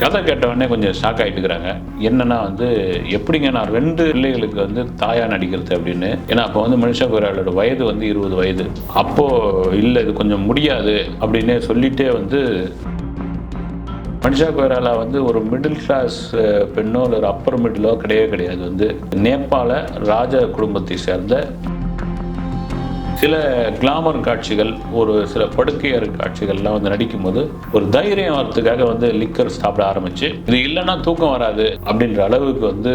கதை கேட்டவொடனே கொஞ்சம் ஷாக் ஆகிட்டுக்கிறாங்க என்னன்னா வந்து எப்படிங்க நான் ரெண்டு பிள்ளைகளுக்கு வந்து தாயா நடிக்கிறது அப்படின்னு? ஏன்னா அப்போ வந்து மனுஷா கோராளோட வயது வந்து இருபது வயது. அப்போ இல்லை இது கொஞ்சம் முடியாது அப்படின்னு சொல்லிட்டே வந்து மனிஷா கொய்ராலா வந்து ஒரு மிடில் கிளாஸ் பெண்ணோ இல்லை ஒரு அப்பர் மிடிலோ கிடையவே கிடையாது. வந்து நேபாள ராஜ குடும்பத்தை சேர்ந்த சில கிளாமர் காட்சிகள் ஒரு சில படுக்கையர் காட்சிகள்லாம் வந்து நடிக்கும்போது ஒரு தைரியம் வரத்துக்காக வந்து லிக்கர் சாப்பிட ஆரம்பிச்சு இது இல்லைன்னா தூக்கம் வராது அப்படின்ற அளவுக்கு வந்து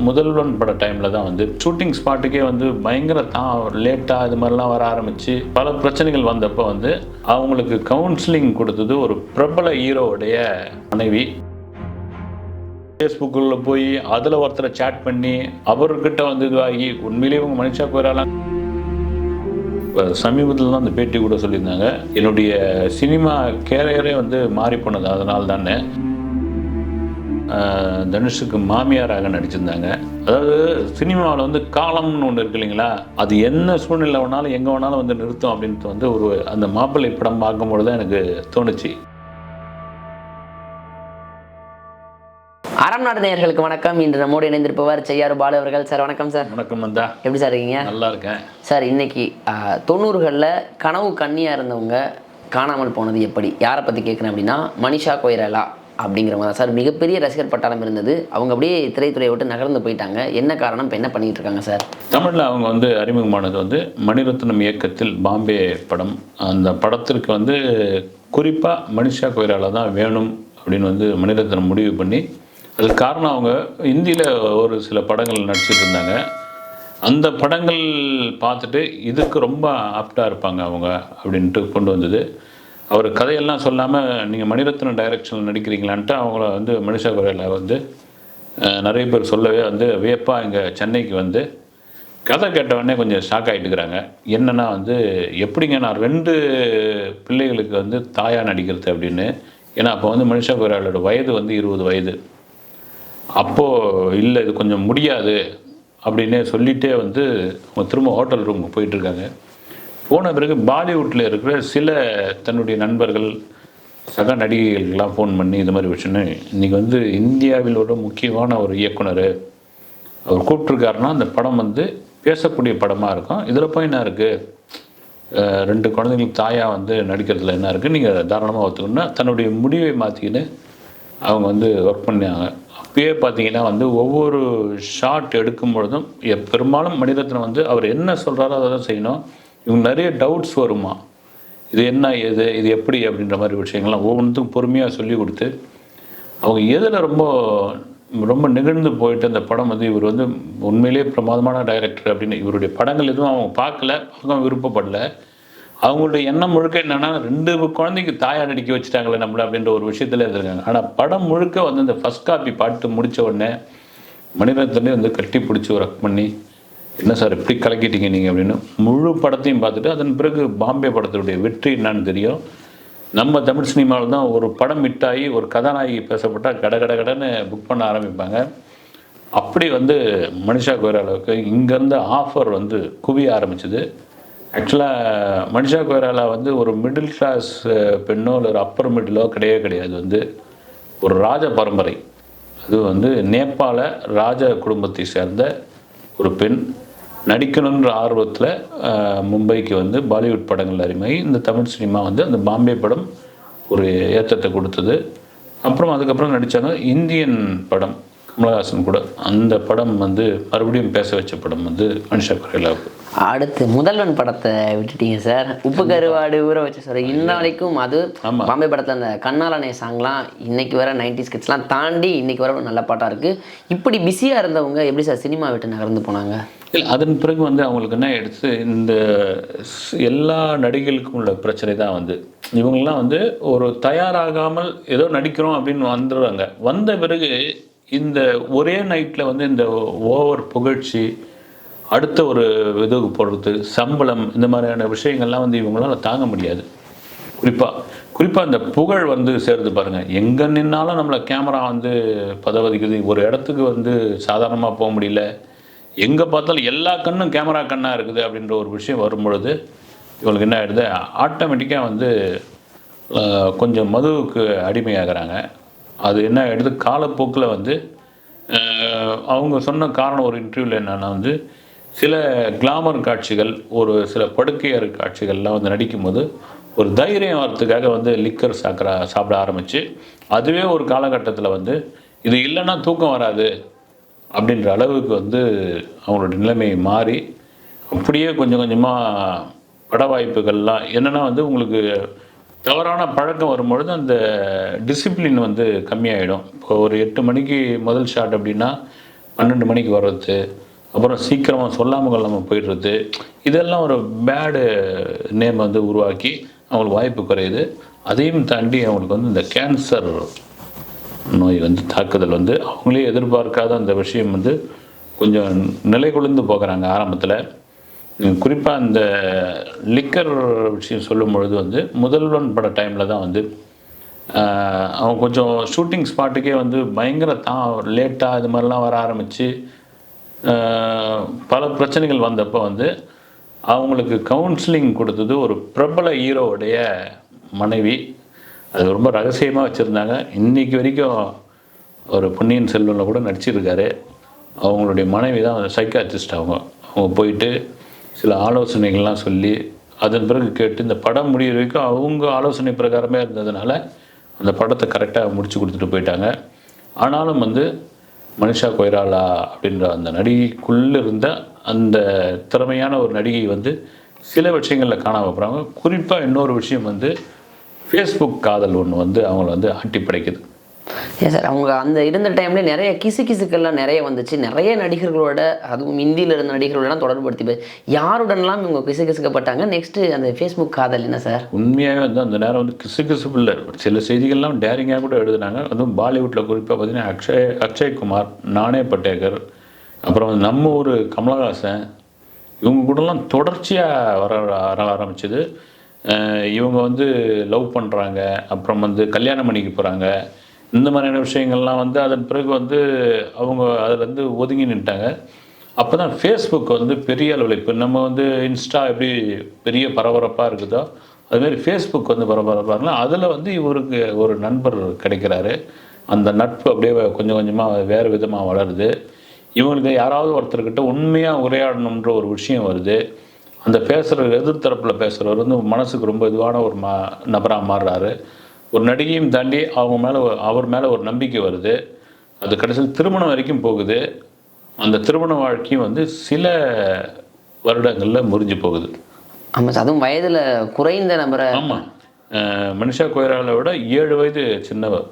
முதல்வன் பட டைமில் தான் வந்து ஷூட்டிங் ஸ்பாட்டுக்கே வந்து பயங்கர தான் லேட்டாக இது மாதிரிலாம் வர ஆரம்பிச்சு பல பிரச்சனைகள் வந்தப்போ வந்து அவங்களுக்கு கவுன்சிலிங் கொடுத்தது ஒரு பிரபல ஹீரோவுடைய மனைவி. ஃபேஸ்புக்கில் போய் அதில் ஒருத்தரை சேட் பண்ணி அவர்கிட்ட வந்து இதுவாகி உண்மையிலேயே உங்கள் மனுஷா போயிடலாம் இப்போ சமீபத்தில் தான் அந்த பேட்டி கூட சொல்லியிருந்தாங்க. என்னுடைய சினிமா கேரியரே வந்து மாறி போனது அதனால தானே. தனுஷுக்கு மாமியாராக நடிச்சிருந்தாங்க. அதாவது சினிமாவில் வந்து காலம்னு ஒன்று இருக்கு இல்லைங்களா? அது என்ன சூழ்நிலை வேணாலும் எங்கே வேணாலும் வந்து நிறுத்தும் அப்படின்ட்டு வந்து ஒரு அந்த மாப்பிள்ளை படம் பார்க்கும்பொழுது தான் எனக்கு தோணுச்சு. அறம் நாடு நேயர்களுக்கு வணக்கம். இன்று நம்மோடு இணைந்திருப்பவர் செய்யாறு பாலு அவர்கள். சார் வணக்கம் சார். வணக்கம் வந்தா எப்படி சார் இருக்கீங்க? நல்லா இருக்கேன். சார் இன்னைக்கு தொண்ணூறுகளில் கனவு கன்னியாக இருந்தவங்க காணாமல் போனது எப்படி? யாரை பற்றி கேட்குறேன் அப்படின்னா மனிஷா கொய்ரலா அப்படிங்கிறவங்க தான். சார் மிகப்பெரிய ரசிகர் பட்டாளம் இருந்தது. அவங்க அப்படியே திரைத்துறையை விட்டு நகர்ந்து போயிட்டாங்க. என்ன காரணம்? இப்போ என்ன பண்ணிட்டு இருக்காங்க சார்? தமிழில் அவங்க வந்து அறிமுகமானது வந்து மணிரத்னம் இயக்கத்தில் பாம்பே படம். அந்த படத்திற்கு வந்து குறிப்பாக மனிஷா கொய்ராலா தான் வேணும் அப்படின்னு வந்து மணிரத்னம் முடிவு பண்ணி அதுக்கு காரணம் அவங்க இந்தியில் ஒரு சில படங்கள் நடிச்சிட்டு இருந்தாங்க. அந்த படங்கள் பார்த்துட்டு இதுக்கு ரொம்ப ஆப்டாக இருப்பாங்க அவங்க அப்படின்ட்டு கொண்டு வந்தது. அவர் கதையெல்லாம் சொல்லாமல் நீங்கள் மணிரத்னம் டைரக்ஷனில் நடிக்கிறீங்களான்ட்டு அவங்கள வந்து மனுஷா குரலில் வந்து நிறைய பேர் சொல்லவே வந்து வியப்பாக இங்கே சென்னைக்கு வந்து. கதை கேட்டவொடனே கொஞ்சம் ஷாக் ஆகிட்டுக்கிறாங்க என்னன்னா வந்து எப்படிங்க நான் ரெண்டு பிள்ளைகளுக்கு வந்து தாயா நடிக்கிறது? அப்படின்னு. ஏன்னா அப்போ வந்து மனுஷா குரலோட வயது வந்து இருபது வயது. அப்போது இல்லை இது கொஞ்சம் முடியாது அப்படின்னு சொல்லிட்டே வந்து அவங்க திரும்ப ஹோட்டல் ரூமுக்கு போயிட்டுருக்காங்க. போன பிறகு பாலிவுட்டில் இருக்கிற சில தன்னுடைய நண்பர்கள் சக நடிகைகளுக்கெல்லாம் ஃபோன் பண்ணி இது மாதிரி விஷயம்னு இன்றைக்கி வந்து இந்தியாவில் ஒரு முக்கியமான ஒரு இயக்குனர் அவர் கூப்பிட்ருக்காருன்னா அந்த படம் வந்து பேசக்கூடிய படமாக இருக்கும். இதில் போய் என்ன இருக்குது ரெண்டு குழந்தைங்களுக்கு தாயாக வந்து நடிக்கிறதுல என்ன இருக்குது நீங்கள் தாராளமாக ஒத்துக்கணும்னா தன்னுடைய முடிவை மாற்றிக்கின்னு அவங்க வந்து ஒர்க் பண்ணாங்க அப்பயே பார்த்தீங்கன்னா வந்து ஒவ்வொரு ஷாட் எடுக்கும் பொழுதும் எ- பெரும்பாலும் மணிரத்னம் வந்து அவர் என்ன சொல்கிறாரோ அதை தான் செய்யணும். இவங்க நிறைய டவுட்ஸ் வருமா? இது என்ன எது இது எப்படி அப்படின்ற மாதிரி விஷயங்கள்லாம் ஒவ்வொன்றுத்துக்கும் பொறுமையாக சொல்லி கொடுத்து அவங்க எதில் ரொம்ப ரொம்ப நிகழ்ந்து போயிட்டு அந்த படம் வந்து இவர் வந்து உண்மையிலேயே பிரமாதமான டைரக்டர் அப்படின்னு இவருடைய படங்கள் எதுவும் அவங்க பார்க்கல அவங்க விருப்பப்படல. அவங்களுடைய எண்ணம் முழுக்க என்னன்னா ரெண்டு குழந்தைக்கு தாயார் அடிக்க வச்சுட்டாங்களே நம்மள அப்படின்ற ஒரு விஷயத்துல இருந்திருக்காங்க ஆனால் படம் முழுக்க வந்து இந்த ஃபர்ஸ்ட் காப்பி பாட்டு முடிச்ச உடனே மணிரத்னே வந்து கட்டி பிடிச்சி ஒர்க் பண்ணி என்ன சார் இப்படி கலக்கிட்டீங்க நீங்கள் அப்படின்னு முழு படத்தையும் பார்த்துட்டு அதன் பிறகு பாம்பே படத்துடைய வெற்றி என்னன்னு தெரியும். நம்ம தமிழ் சினிமாவில் தான் ஒரு படம் மிட்டாகி ஒரு கதாநாயகி பேசப்பட்டால் கட கட கடன்னு புக் பண்ண ஆரம்பிப்பாங்க. அப்படி வந்து மனிஷா அளவுக்கு இங்கேருந்து ஆஃபர் வந்து குவிய ஆரம்பிச்சது. ஆக்சுவலாக மனிஷா கொய்ராலா வந்து ஒரு மிடில் கிளாஸ் பெண்ணோ இல்லை ஒரு அப்பர் மிடிலோ கிடையவே கிடையாது. வந்து ஒரு ராஜ பரம்பரை. அது வந்து நேபாள ராஜ குடும்பத்தை சேர்ந்த ஒரு பெண். நடிக்கணுன்ற ஆர்வத்தில் மும்பைக்கு வந்து பாலிவுட் படங்கள் அறிமுகி இந்த தமிழ் சினிமா வந்து அந்த பாம்பே படம் ஒரு ஏற்றத்தை கொடுத்தது. அப்புறம் அதுக்கப்புறம் நடித்தாங்க இந்தியன் படம். கமலஹாசன் கூட. அந்த படம் வந்து மறுபடியும் பேச வச்ச படம் வந்து மனுஷா குறையிலாவுக்கு அடுத்து முதல்வன் படத்தை விட்டுட்டீங்க சார். உப்பு கருவாடு ஊற வச்சு சார். இன்ன வரைக்கும் அது. பாம்பே படத்தில் அந்த கண்ணாலனை சாங்லாம் இன்னைக்கு வர நைன்டி ஸ்கிட்ஸ்லாம் தாண்டி இன்னைக்கு வர நல்ல பாட்டாக இருக்குது இப்படி பிஸியாக இருந்தவங்க எப்படி சார் சினிமா விட்டு நகர்ந்து போனாங்க? இல்லை அதன் பிறகு வந்து அவங்களுக்கு என்ன எடுத்து இந்த எல்லா நடிகைகளுக்கும் உள்ள பிரச்சனை தான் வந்து. இவங்கெல்லாம் வந்து ஒரு தயாராகாமல் ஏதோ நடிக்கிறோம் அப்படின்னு வந்துடுவாங்க வந்த பிறகு இந்த ஒரே நைட்டில் வந்து இந்த ஓவர் புகழ்ச்சி அடுத்த ஒரு இதுக்கு போடுறது சம்பளம் இந்த மாதிரியான விஷயங்கள்லாம் வந்து இவங்களால தாங்க முடியாது. குறிப்பாக குறிப்பாக இந்த புகழ் வந்து சேருது பாருங்கள் எங்கே நின்னாலும் நம்மளை கேமரா வந்து பதவதிக்குது. ஒரு இடத்துக்கு வந்து சாதாரணமாக போக முடியல. எங்கே பார்த்தாலும் எல்லா கண்ணும் கேமரா கண்ணாக இருக்குது அப்படின்ற ஒரு விஷயம் வரும்பொழுது இவங்களுக்கு என்ன ஆகிடுது ஆட்டோமேட்டிக்காக வந்து கொஞ்சம் மதுவுக்கு அடிமையாகிறாங்க. அது என்ன ஆகிடுது காலப்போக்கில் வந்து அவங்க சொன்ன காரணம் ஒரு இன்டர்வியூவில் என்னென்னா வந்து சில கிளாமர் காட்சிகள் ஒரு சில படுக்கையர் காட்சிகள்லாம் வந்து நடிக்கும்போது ஒரு தைரியம் வரத்துக்காக வந்து லிக்கர் சாக்கிற சாப்பிட ஆரம்பித்து அதுவே ஒரு காலகட்டத்தில் வந்து இது இல்லைன்னா தூக்கம் வராது அப்படின்ற அளவுக்கு வந்து அவங்களோட நிலைமை மாறி அப்படியே கொஞ்சம் கொஞ்சமாக பட வாய்ப்புகள்லாம் என்னென்னா வந்து உங்களுக்கு தவறான பழக்கம் வரும்பொழுது அந்த டிசிப்ளின் வந்து கம்மியாயிடும். இப்போ ஒரு எட்டு மணிக்கு முதல் ஷாட் அப்படின்னா பன்னெண்டு மணிக்கு வர்றது அப்புறம் சீக்கிரமாக சொல்லாமல் கொள்ளாமல் போயிடுறது. இதெல்லாம் ஒரு பேடு நேம் வந்து உருவாக்கி அவங்களுக்கு வாய்ப்பு குறையுது. அதையும் தாண்டி அவங்களுக்கு வந்து இந்த கேன்சர் நோய் வந்து தாக்குதல் வந்து அவங்களே எதிர்பார்க்காத அந்த விஷயம் வந்து கொஞ்சம் நிலை குலைந்து போகிறாங்க ஆரம்பத்தில். குறிப்பாக அந்த லிக்கர் விஷயம் சொல்லும் பொழுது வந்து முதல்வன் பட டைமில் தான் வந்து அவன் கொஞ்சம் ஷூட்டிங் ஸ்பாட்டுக்கே வந்து பயங்கர தான் லேட்டாக இது மாதிரிலாம் வர ஆரம்பித்து பல பிரச்சனைகள் வந்தப்போ வந்து அவங்களுக்கு கவுன்சிலிங் கொடுத்தது ஒரு பிரபல ஹீரோவுடைய மனைவி. அது ரொம்ப ரகசியமாக வச்சுருந்தாங்க. இன்றைக்கி வரைக்கும் ஒரு பொன்னியின் செல்வனில் கூட நடிச்சிருக்காரு. அவங்களுடைய மனைவி தான் சைக்காட்ரிஸ்ட் அவங்க. அவங்க போயிட்டு சில ஆலோசனைகள்லாம் சொல்லி அதன் பிறகு கேட்டு இந்த படம் முடிகிற வரைக்கும் அவங்க ஆலோசனை பிரகாரமே இருந்ததுனால அந்த படத்தை கரெக்டாக முடித்து கொடுத்துட்டு போயிட்டாங்க. ஆனாலும் வந்து மனிஷா கொய்ராலா அப்படின்ற அந்த நடிகைக்குள்ளே இருந்த அந்த திறமையான ஒரு நடிகை வந்து சில விஷயங்களில் காணாமல் போகிறாங்க குறிப்பாக இன்னொரு விஷயம் வந்து ஃபேஸ்புக் காதல் ஒன்று வந்து அவங்கள வந்து ஆட்டி படைக்குது ஏன் சார் அவங்க அந்த இருந்த டைம்ல நிறைய கிசு கிசுக்கள்லாம் நிறைய வந்துச்சு. நிறைய நடிகர்களோட அதுவும் இந்தியில் இருந்த நடிகர்களோடலாம் தொடர்புபடுத்தி போய் யாருடன்லாம் இவங்க கிசு கிசுக்கப்பட்டாங்க? நெக்ஸ்ட்டு அந்த ஃபேஸ்புக் காதல் என்ன சார் உண்மையாகவே வந்து அந்த நேரம் வந்து கிசு கிசுப்பு இல்லை சில செய்திகள்லாம் டேரிங்காக கூட எழுதுனாங்க. அதுவும் பாலிவுட்டில் குறிப்பாக பார்த்தீங்கன்னா அக்ஷய் அக்ஷய்குமார் நானே பட்டேகர் அப்புறம் நம்ம ஊர் கமலஹாசன் இவங்க கூடலாம் தொடர்ச்சியாக வர வர ஆரம்பிச்சது. இவங்க வந்து லவ் பண்ணுறாங்க அப்புறம் வந்து கல்யாணம் பண்ணிக்க போகிறாங்க இந்த மாதிரியான விஷயங்கள்லாம் வந்து அதன் பிறகு வந்து அவங்க அதுலேருந்து ஒதுங்கி நின்ட்டாங்க. அப்போ தான் ஃபேஸ்புக் வந்து பெரிய அளவில் இப்போ நம்ம வந்து இன்ஸ்டா எப்படி பெரிய பரபரப்பாக இருக்குதோ அதுமாரி ஃபேஸ்புக் வந்து பரபரப்பாக இருக்கலாம் அதில் வந்து இவருக்கு ஒரு நண்பர் கிடைக்கிறாரு. அந்த நட்பு அப்படியே கொஞ்சம் கொஞ்சமாக வேறு விதமாக வளருது. இவங்களுக்கு யாராவது ஒருத்தர்கிட்ட உண்மையாக உரையாடணுன்ற ஒரு விஷயம் வருது. அந்த பேசுகிற எதிர்த்தரப்பில் பேசுகிறவர் வந்து மனசுக்கு ரொம்ப இதுவான ஒரு ம நபராக மாறுறாரு. ஒரு நடிகையும் தாண்டி அவங்க மேலே அவர் மேலே ஒரு நம்பிக்கை வருது. அது கடைசியில் திருமணம் வரைக்கும் போகுது. அந்த திருமண வாழ்க்கையும் வந்து சில வருடங்களில் முறிஞ்சு போகுது. ஆமாம் சார் அதுவும் வயதுல குறைந்த நபரை ஆமாம் மனிஷா கொய்ராலை விட ஏழு வயது சின்னவர்.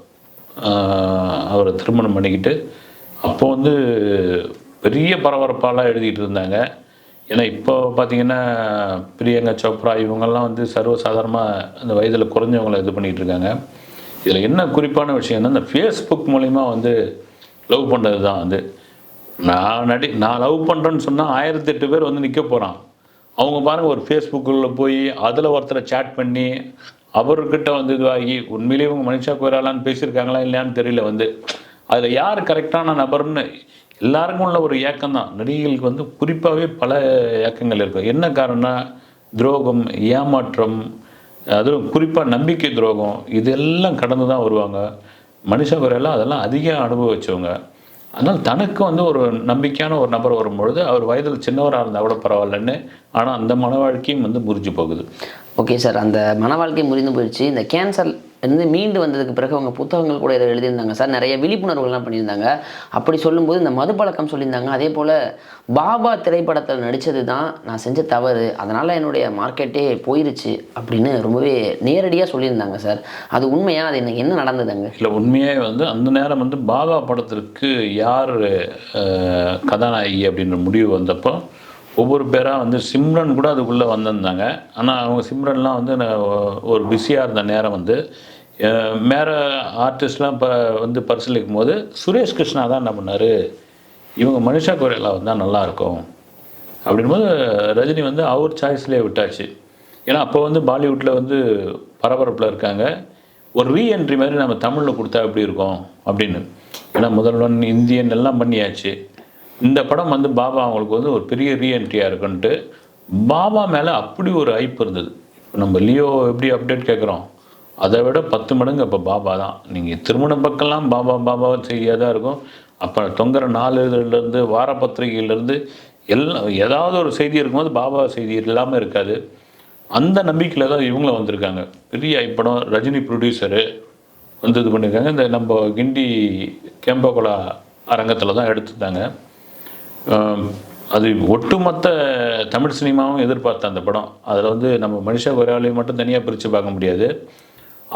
அவரை திருமணம் பண்ணிக்கிட்டு அப்போ வந்து பெரிய பரபரப்பாலாம் எழுதிட்டு இருந்தாங்க. ஏன்னா இப்போ பார்த்தீங்கன்னா பிரியங்கா சோப்ரா இவங்கெல்லாம் வந்து சர்வசாதாரணமாக அந்த வயதில் குறைஞ்சவங்களை இது பண்ணிகிட்டு இருக்காங்க. இதில் என்ன குறிப்பான விஷயம்னா இந்த ஃபேஸ்புக் மூலிமா வந்து லவ் பண்ணுறது தான் வந்து நான் நடி நான் லவ் பண்ணுறேன்னு சொன்னால் ஆயிரத்தி எட்டு பேர் வந்து நிற்க போகிறான் அவங்க பாருங்கள் ஒரு ஃபேஸ்புக்கில் போய் அதில் ஒருத்தரை சேட் பண்ணி அவர்கிட்ட வந்து இதுவாகி உண்மையிலேயே இவங்க மனுஷா கோயிலாலான்னு பேசியிருக்காங்களா இல்லையான்னு தெரியல வந்து. அதில் யார் கரெக்டான நபர்னு எல்லாருக்கும் உள்ள ஒரு ஏக்கம் தான் நடிகைகளுக்கு வந்து குறிப்பாகவே பல ஏக்கங்கள் இருக்கும். என்ன காரணம்னா துரோகம் ஏமாற்றம் அதுவும் குறிப்பாக நம்பிக்கை துரோகம் இதெல்லாம் கடந்து தான் வருவாங்க. மனுஷ குறையெல்லாம் அதெல்லாம் அதிகம் அனுபவிச்சவங்க. அதனால் தனக்கு வந்து ஒரு நம்பிக்கையான ஒரு நபர் வரும்பொழுது அவர் வயதில் சின்னவராக இருந்தால் கூட பரவாயில்லன்னு ஆனால் அந்த மன வாழ்க்கையும் வந்து முறிஞ்சு போகுது. Okay sir. அந்த மன வாழ்க்கை முறிந்து போயிடுச்சு. இந்த கேன்சர் இருந்து மீண்டு வந்ததுக்கு பிறகு அவங்க புத்தகங்கள் கூட இதை எழுதியிருந்தாங்க. சார் நிறைய விழிப்புணர்வுகள்லாம் பண்ணியிருந்தாங்க. அப்படி சொல்லும்போது இந்த மது பழக்கம் சொல்லியிருந்தாங்க. அதே போல் பாபா திரைப்படத்தில் நடித்தது தான் நான் செஞ்ச தவறு. அதனால் என்னுடைய மார்க்கெட்டே போயிருச்சு அப்படின்னு ரொம்பவே நேரடியாக சொல்லியிருந்தாங்க சார். அது உண்மையாக அது இன்னைக்கு என்ன நடந்ததுங்க? இல்லை உண்மையாக வந்து அந்த நேரம் வந்து பாபா படத்திற்கு யார் கதாநாயகி அப்படின்ற முடிவு வந்தப்போ ஒவ்வொரு பேராக வந்து சிம்ரன் கூட அதுக்குள்ளே வந்திருந்தாங்க. ஆனால் அவங்க சிம்ரன்லாம் வந்து நான் ஒரு பிஸியாக இருந்த நேரம் வந்து மேற ஆர்டிஸ்ட்லாம் இப்போ வந்து பரிசீலிக்கும் போது சுரேஷ் கிருஷ்ணா தான் என்ன பண்ணார்? இவங்க மனிஷா கொரேலா வந்தால் நல்லாயிருக்கும் அப்படின்போது ரஜினி வந்து அவர் சாய்ஸ்லேயே விட்டாச்சு. ஏன்னா அப்போ வந்து பாலிவுட்டில் வந்து பரபரப்பில் இருக்காங்க. ஒரு ரீஎன்ட்ரி மாதிரி நம்ம தமிழில் கொடுத்தா எப்படி இருக்கும்? அப்படின்னு. ஏன்னா முதல்வன் இந்தியன் எல்லாம் பண்ணியாச்சு. இந்த படம் வந்து பாபா அவங்களுக்கு வந்து ஒரு பெரிய ரீஎன்ட்ரியாக இருக்குன்ட்டு பாபா மேலே அப்படி ஒரு ஐப் இருந்தது. இப்போ நம்ம லியோ எப்படி அப்டேட் கேட்குறோம் அதை விட பத்து மடங்கு அப்போ பாபா தான். நீங்கள் திருமண பக்கம்லாம் பாபா பாபா செய்தியாக தான் இருக்கும். அப்போ தொங்குற நாளிதழ்லேருந்து வார பத்திரிகையிலேருந்து எல்லாம் ஏதாவது ஒரு செய்தி இருக்கும்போது பாபா செய்தி இல்லாமல் இருக்காது. அந்த நம்பிக்கையில் தான் இவங்களும் வந்திருக்காங்க. பெரிய படம். ரஜினி ப்ரொடியூசரு வந்து இது பண்ணியிருக்காங்க இந்த நம்ம கிண்டி கேம்பகோலா அரங்கத்தில் தான் எடுத்திருந்தாங்க. அது ஒட்டுமொத்த தமிழ் சினிமாவும் எதிர்பார்த்த அந்த படம். அதில் வந்து நம்ம மனுஷ கொய்ராலையும் மட்டும் தனியாக பிரித்து பார்க்க முடியாது.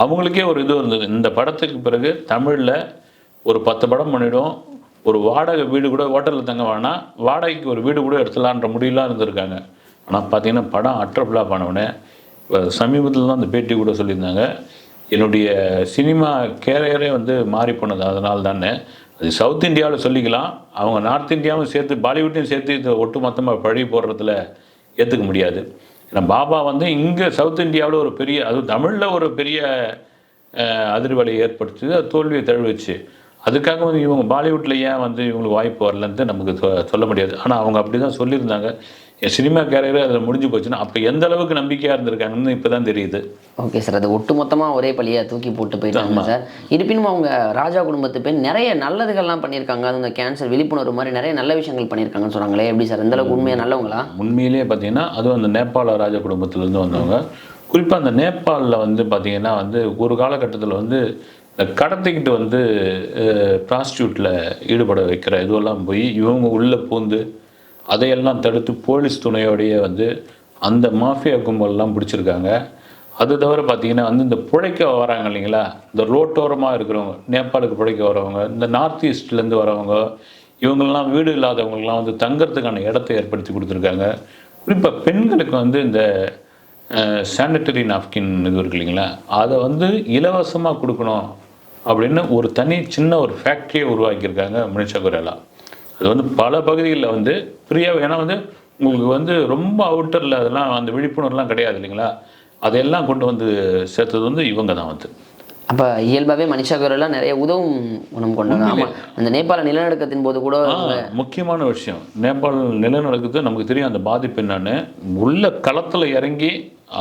அவங்களுக்கே ஒரு இது இருந்தது. இந்த படத்துக்கு பிறகு தமிழில் ஒரு பத்து படம் பண்ணிவிடும் ஒரு வாடகை வீடு கூட ஹோட்டலில் தங்க வேணாம் வாடகைக்கு ஒரு வீடு கூட எடுத்துலான்ற முடியலாம் இருந்திருக்காங்க. ஆனால் பார்த்தீங்கன்னா படம் அட்ரஃபுல்லாக பண்ணவுடனே இப்போ சமீபத்தில் தான் அந்த பேட்டி கூட சொல்லியிருந்தாங்க. என்னுடைய சினிமா கேரியரே வந்து மாறி போனது. அதனால தானே அது சவுத் இந்தியாவில் சொல்லிக்கலாம். அவங்க நார்த் இந்தியாவும் சேர்த்து பாலிவுட்டையும் சேர்த்து இதை ஒட்டு மொத்தமாக பழி போடுறதுல ஏற்றுக்க முடியாது. ஏன்னா பாபா வந்து இங்கே சவுத் இந்தியாவில் ஒரு பெரிய அதுவும் தமிழில் ஒரு பெரிய அதிர்வலை ஏற்படுத்தி அது தோல்வியை தழுவிச்சு. அதுக்காக வந்து இவங்க பாலிவுட்டில் ஏன் வந்து இவங்களுக்கு வாய்ப்பு வரலன்ட்டு நமக்கு சொல்ல முடியாது. ஆனால் அவங்க அப்படி தான் சொல்லியிருந்தாங்க. என் சினிமா கேரியர் அதில் முடிஞ்சு போச்சுன்னா அப்போ எந்த அளவுக்கு நம்பிக்கையாக இருந்திருக்காங்கன்னு இப்போ தான் தெரியுது. ஓகே சார் அது ஒட்டு மொத்தமாக ஒரே பழியாக தூக்கி போட்டு போயிட்டாங்க சார் இருப்பினும் அவங்க ராஜா குடும்பத்து பெண் நிறைய நல்லதுகள்லாம் பண்ணியிருக்காங்க. அது இந்த கேன்சர் விழிப்புணர்வு மாதிரி நிறைய நல்ல விஷயங்கள் பண்ணியிருக்காங்கன்னு சொல்கிறாங்களே எப்படி சார் இந்த அளவுக்கு உண்மையாக நல்லவங்களா? உண்மையிலேயே பார்த்தீங்கன்னா அதுவும் அந்த நேபாள ராஜ குடும்பத்திலேருந்து வந்தவங்க. குறிப்பாக அந்த நேபாளில் வந்து பார்த்தீங்கன்னா வந்து ஒரு காலகட்டத்தில் வந்து இந்த கடத்திக்கிட்டு வந்து ப்ராஸ்டியூட்டில் ஈடுபட வைக்கிற இதுவெல்லாம் போய் இவங்க உள்ளே பூந்து அதையெல்லாம் தடுத்து போலீஸ் துணையோடையே வந்து அந்த மாஃபியா கும்பல்லாம் பிடிச்சிருக்காங்க. அது தவிர பார்த்தீங்கன்னா வந்து இந்த பிழைக்க வராங்க இல்லைங்களா? இந்த ரோட்டோரமாக இருக்கிறவங்க நேபாளுக்கு பிழைக்க வரவங்க இந்த நார்த் ஈஸ்ட்லேருந்து வரவங்க இவங்கெல்லாம் வீடு இல்லாதவங்களுக்குலாம் வந்து தங்கறதுக்கான இடத்தை ஏற்படுத்தி கொடுத்துருக்காங்க. குறிப்பாக பெண்களுக்கு வந்து இந்த சானிட்டரி நாப்கின் இது இருக்கு இல்லைங்களா? அதை வந்து இலவசமாக கொடுக்கணும் அப்படின்னு ஒரு தனி சின்ன ஒரு ஃபேக்ட்ரியை உருவாக்கியிருக்காங்க மனிஷா குரேலா. அது வந்து பல பகுதிகளில் வந்து ஃப்ரீயாக ஏன்னா வந்து உங்களுக்கு வந்து ரொம்ப அவுட்டரில் அதெல்லாம் அந்த விழிப்புணர்வுலாம் கிடையாது இல்லைங்களா? அதையெல்லாம் கொண்டு வந்து சேர்த்தது வந்து இவங்க தான் வந்து. அப்போ இயல்பாகவே மனிஷா குரலாம் நிறைய உதவும் குணம் கொண்டவங்க. ஆமாம் அந்த நேபாள நிலநடுக்கத்தின் போது கூட முக்கியமான விஷயம். நேபாள் நிலநடுக்கத்து நமக்கு தெரியும். அந்த பாதிப்பு என்னன்னு உள்ள களத்தில் இறங்கி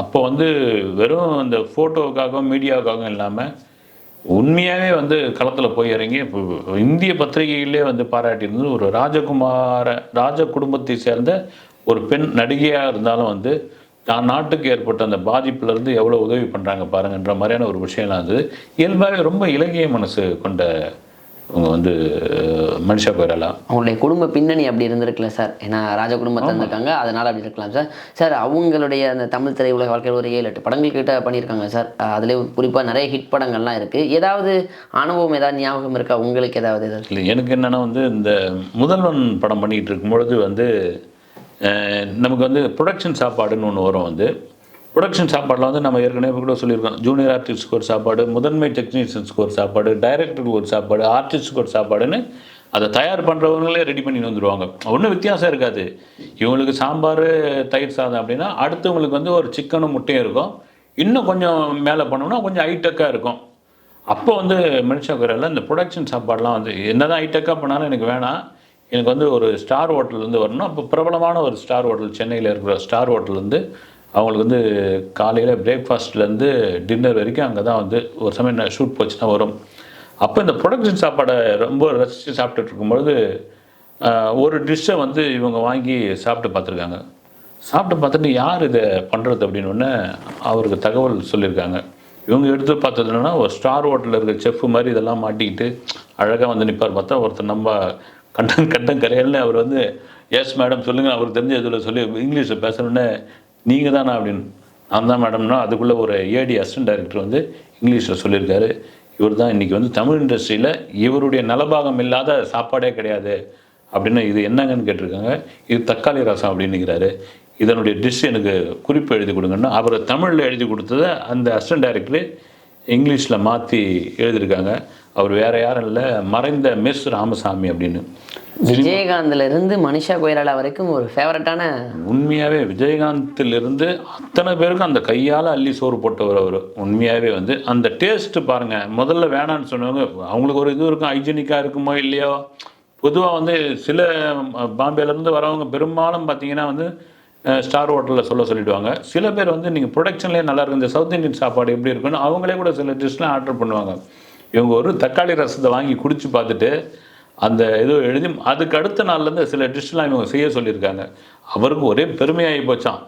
அப்போ வந்து வெறும் அந்த ஃபோட்டோவுக்காகவும் மீடியாவுக்காகவும் இல்லாமல் உண்மையாகவே வந்து களத்தில் போய் இறங்கி இப்போ இந்திய பத்திரிகைகளே வந்து பாராட்டியிருந்தது ஒரு ராஜகுமார ராஜ குடும்பத்தை சேர்ந்த ஒரு பெண் நடிகையாக இருந்தாலும் வந்து தான் நாட்டுக்கு ஏற்பட்ட அந்த பாதிப்புலேருந்து எவ்வளோ உதவி பண்ணுறாங்க பாருங்கன்ற மாதிரியான ஒரு விஷயம்லாம் இருந்தது. இயல்பாகவே ரொம்ப இலகிய மனசு கொண்ட வந்து மனுஷா கோயிலா அவங்களுடைய குடும்ப பின்னணி அப்படி இருந்திருக்கல சார். ஏன்னா ராஜ குடும்பத்தில் இருந்திருக்காங்க அதனால அப்படி இருக்கலாம் சார். சார் அவங்களுடைய அந்த தமிழ் திரையுலக வாழ்க்கையில் ஒரு ஏழு எட்டு படங்கள் கிட்ட பண்ணியிருக்காங்க சார். அதிலே குறிப்பாக நிறைய ஹிட் படங்கள்லாம் இருக்குது ஏதாவது அனுபவம் ஏதாவது ஞாபகம் இருக்கா? உங்களுக்கு ஏதாவது ஏதாவது இல்லை எனக்கு என்னென்னா வந்து இந்த முதல்வன் படம் பண்ணிகிட்டு இருக்கும்பொழுது வந்து நமக்கு வந்து ப்ரொடக்ஷன் சாப்பாடுன்னு ஒன்று வரும் வந்து. ப்ரொடக்ஷன் சாப்பாடில் வந்து நம்ம ஏற்கனவே கூட சொல்லியிருக்கோம். ஜூனியர் ஆர்டிஸ்ட்க்கு ஒரு சாப்பாடு முதன்மை டெக்னீஷியன்ஸ்க்கு ஒரு சாப்பாடு டைரக்டருக்கு ஒரு சாப்பாடு ஆர்டிஸ்ட்டுக்கு ஒரு சாப்பாடுன்னு அதை தயார் பண்ணுறவங்களே ரெடி பண்ணி வந்துடுவாங்க ஒன்றும் வித்தியாசம் இருக்காது. இவங்களுக்கு சாம்பார் தயிர் சாதம் அப்படின்னா அடுத்தவங்களுக்கு வந்து ஒரு சிக்கனும் முட்டையும் இருக்கும். இன்னும் கொஞ்சம் மேலே பண்ணோம்னா கொஞ்சம் ஹைடெக்காக இருக்கும். அப்போ வந்து மனுஷா இந்த ப்ரொடக்ஷன் சாப்பாடுலாம் வந்து என்ன தான் ஹைடெக்காக பண்ணாலும் எனக்கு வேணாம். எனக்கு வந்து ஒரு ஸ்டார் ஹோட்டல்லேருந்து வரணும். அப்போ பிரபலமான ஒரு ஸ்டார் ஹோட்டல் சென்னையில் இருக்கிற ஸ்டார் ஹோட்டல்லேருந்து அவங்களுக்கு வந்து காலையில் பிரேக்ஃபாஸ்ட்லேருந்து டின்னர் வரைக்கும் அங்கே தான் வந்து ஒரு சமயம் ஷூட் போச்சுன்னா வரும். அப்போ இந்த ப்ரொடக்ஷன் சாப்பாடை ரொம்ப ரசித்து சாப்பிட்டுட்டு இருக்கும்பொழுது ஒரு டிஷ்ஷை வந்து இவங்க வாங்கி சாப்பிட்டு பார்த்துருக்காங்க. சாப்பிட்டு பார்த்துட்டு யார் இதை பண்ணுறது அப்படின்னு ஒன்று அவருக்கு தகவல் சொல்லியிருக்காங்க. இவங்க எடுத்து பார்த்தது என்னன்னா ஒரு ஸ்டார் ஹோட்டலில் இருக்க செஃப் மாதிரி இதெல்லாம் மாட்டிக்கிட்டு அழகாக வந்து நிற்பார் பார்த்தா ஒருத்தர் நம்ம கண்டம் கண்டம் கரையல்னு அவர் வந்து எஸ் மேடம் சொல்லுங்கள் அவருக்கு தெரிஞ்ச இதில் சொல்லி இங்கிலீஷில் பேசணுன்னு நீங்கள் தானா அப்படின்னு. நான் தான் மேடம்னா அதுக்குள்ளே ஒரு ஏடி அசிஸ்டன்ட் டைரக்டர் வந்து இங்கிலீஷில் சொல்லியிருக்காரு. இவர் தான் இன்றைக்கி வந்து தமிழ் இண்டஸ்ட்ரியில் இவருடைய நலபாகம் இல்லாத சாப்பாடே கிடையாது. அப்படின்னு இது என்னங்கன்னு கேட்டிருக்காங்க. இது தக்காளி ரசம் அப்படின்னுங்கிறாரு இதனுடைய டிஷ் எனக்கு குறிப்பு எழுதி கொடுங்கன்னா அவர் தமிழில் எழுதி கொடுத்ததை அந்த அசிஸ்டன்ட் டைரக்டர் இங்கிலீஷில் மாற்றி எழுதியிருக்காங்க. அவர் வேறு யாரும் இல்லை. மறைந்த மிஸ் ராமசாமி அப்படின்னு. விஜயகாந்த்ல இருந்து மனிஷா கொய்ராலா வரைக்கும் ஒரு ஃபேவரட்டான உண்மையாகவே விஜயகாந்திலிருந்து அத்தனை பேருக்கும் அந்த கையால் அள்ளி சோறு போட்டவர் அவர். உண்மையாகவே வந்து அந்த டேஸ்ட்டு பாருங்கள் முதல்ல வேணான்னு சொன்னவங்க அவங்களுக்கு ஒரு இது இருக்கும் ஹைஜீனிக்காக இருக்குமோ இல்லையோ? பொதுவாக வந்து சில பாம்பேலேருந்து வரவங்க பெரும்பாலும் பார்த்தீங்கன்னா வந்து ஸ்டார் ஹோட்டலில் சொல்ல சொல்லிடுவாங்க. சில பேர் வந்து நீங்கள் ப்ரொடக்ஷன்லேயே நல்லா இருக்கும். இந்த சவுத் இந்தியன் சாப்பாடு எப்படி இருக்குன்னு அவங்களே கூட சில டிஷ்லாம் ஆர்டர் பண்ணுவாங்க. இவங்க ஒரு தக்காளி ரசத்தை வாங்கி குடிச்சு பார்த்துட்டு அந்த இது எழுதி அதுக்கு அடுத்த நாள்லேருந்து சில டிஷ்லாம் இவங்க செய்ய சொல்லியிருக்காங்க. அவருக்கு ஒரே பெருமையாகி போச்சான்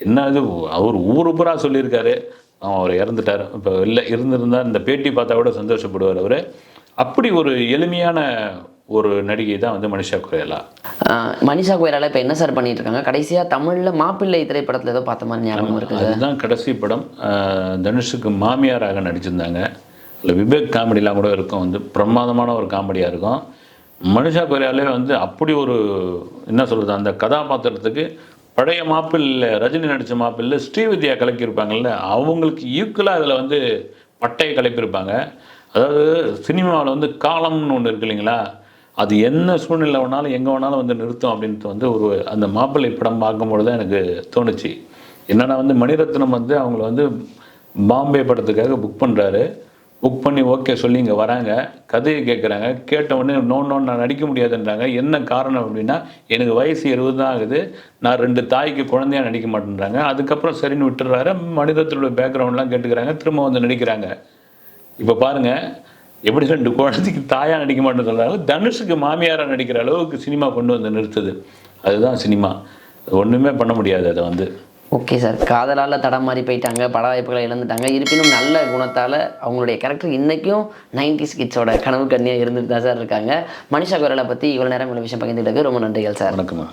என்ன இது அவர் ஊர் பூரா சொல்லியிருக்காரு. அவன் அவர் இறந்துட்டார். இப்போ இல்லை இருந்திருந்தா இந்த பேட்டி பார்த்தா கூட சந்தோஷப்படுவார் அவர். அப்படி ஒரு எளிமையான ஒரு நடிகை தான் வந்து மனிஷா கொய்ரலா ஆஹ் மனிஷா கோயிலால இப்போ என்ன சார் பண்ணிட்டு இருக்காங்க கடைசியாக தமிழில் மாப்பிள்ளை திரைப்படத்தில் ஏதோ பார்த்த மாதிரி ஞாபகம் இருக்குது. அதுதான் கடைசி படம். தனுஷுக்கு மாமியாராக நடிச்சிருந்தாங்க. இல்லை விவேக் காமெடிலாம் கூட இருக்கும். வந்து பிரமாதமான ஒரு காமெடியாக இருக்கும். மனுஷா கொரியாலே வந்து அப்படி ஒரு என்ன சொல்கிறது அந்த கதாபாத்திரத்துக்கு பழைய மாப்பிள்ள ரஜினி நடித்த மாப்பிள்ள ஸ்ரீவித்யா கலக்கியிருப்பாங்கல்ல அவங்களுக்கு ஈக்குவலாக அதில் வந்து பட்டையை கலப்பியிருப்பாங்க. அதாவது சினிமாவில் வந்து காலம்னு ஒன்று இருக்கு இல்லைங்களா? அது என்ன சூழ்நிலை வேணாலும் எங்கே வேணாலும் வந்து நிறுத்தும் அப்படின்ட்டு வந்து ஒரு அந்த மாப்பிள்ளை படம் பார்க்கும்பொழுது தான் எனக்கு தோணுச்சு. என்னன்னா வந்து மணிரத்னம் வந்து அவங்கள வந்து பாம்பே படத்துக்காக புக் பண்ணுறாரு புக் பண்ணி ஓகே சொல்லி இங்கே வராங்க. கதையை கேட்குறாங்க கேட்ட உடனே நோ நோ நான் நடிக்க முடியாதுன்றாங்க. என்ன காரணம் அப்படின்னா எனக்கு வயசு இருபது தான் ஆகுது. நான் ரெண்டு தாய்க்கு குழந்தையா நடிக்க மாட்டேன்றாங்க. அதுக்கப்புறம் சரின்னு விட்டுறாரு மனிதத்தினுடைய பேக்ரவுண்ட்லாம் கேட்டுக்கிறாங்க. திரும்ப வந்து நடிக்கிறாங்க. இப்போ பாருங்கள் எப்படி ரெண்டு குழந்தைக்கு தாயாக நடிக்க மாட்டேன்னு சொல்கிறாங்க தனுஷுக்கு மாமியாராக நடிக்கிற அளவுக்கு சினிமா கொண்டு வந்து நிறுத்துது. அதுதான் சினிமா. ஒன்றுமே பண்ண முடியாது அதை வந்து. Okay sir. காதலால் தடம் மாறி போயிட்டாங்க பட வாய்ப்புகளை இழந்துட்டாங்க. இருப்பினும் நல்ல குணத்தால் அவங்களுடைய கேரக்டர் இன்றைக்கும் நைன்டிஸ் கிட்ஸோட கனவு கண்ணியாக இருந்துட்டு தான் சார் இருக்காங்க. மனிஷா குரலை பற்றி இவ்வளோ நேரம் இவ்வளோ விஷயம் பகிர்ந்துட்டு ரொம்ப நன்றிகள் சார். வணக்கம்மா.